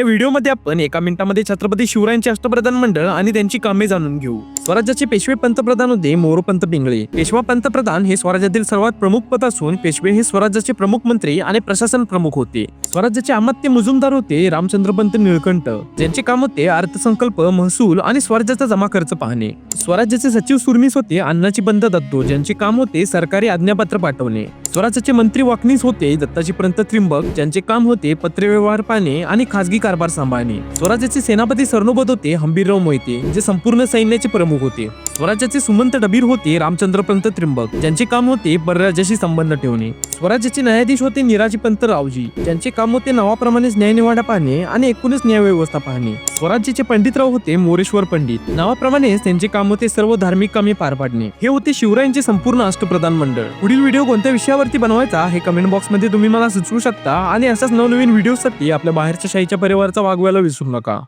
या व्हिडिओमध्ये आपण एका मिनिटामध्ये छत्रपती शिवरायांचे अष्टप्रधान मंडळ आणि त्यांची कामे जाणून घेऊ. स्वराज्याचे पेशवे पंतप्रधान होते मोरोपंत पिंगळे. पेशवा पंतप्रधान हे स्वराज्यातील सर्वात प्रमुख पद असून पेशवे हे स्वराज्याचे प्रमुख मंत्री आणि प्रशासन प्रमुख होते. स्वराज्याचे अमात्य मुजुमदार होते रामचंद्रपंत निळकंठ. ज्यांचे काम होते अर्थसंकल्प महसूल आणि स्वराज्याचा जमा खर्च पाहणे. स्वराज्याचे सचिव सुरमीस होते अण्णाची बंद दत्तो. ज्यांचे काम होते सरकारी आज्ञापत्र पाठवणे. स्वराज्याचे मंत्री वाकनीस होते दत्ताजी पंत त्रिंबक. ज्यांचे काम होते पत्रव्यवहार पाहणे आणि खासगी कारभार सांभाळणे. स्वराज्याचे सेनापती सरनोबत होते हंबीरराव मोहिते जे संपूर्ण सैन्याचे प्रमुख होते. स्वराज्याचे सुमंत डबीर होते रामचंद्रपंत त्रिंबक. ज्यांचे काम होते परराज्याशी संबंध ठेवणे. स्वराज्याचे न्यायाधीश होते निराजीपंत रावजी. ज्यांचे काम होते नावाप्रमाणेच न्यायनिवाडा पाहणे आणि एकूणच न्यायव्यवस्था पाहणे. स्वराज्याचे पंडितराव होते मोरेश्वर पंडित. नावाप्रमाणेच त्यांचे काम होते सर्व धार्मिक कामे पार पाडणे. हे होते शिवरायांचे संपूर्ण अष्टप्रधान मंडळ. पुढील व्हिडिओ कोणत्या विषयावरती बनवायचा हे कमेंट बॉक्समध्ये तुम्ही मला सुचवू शकता आणि अशाच नवनवीन व्हिडिओसाठी आपल्या बाहेरच्या शाहीच्या परिवाराचा वागवायला विसरू नका.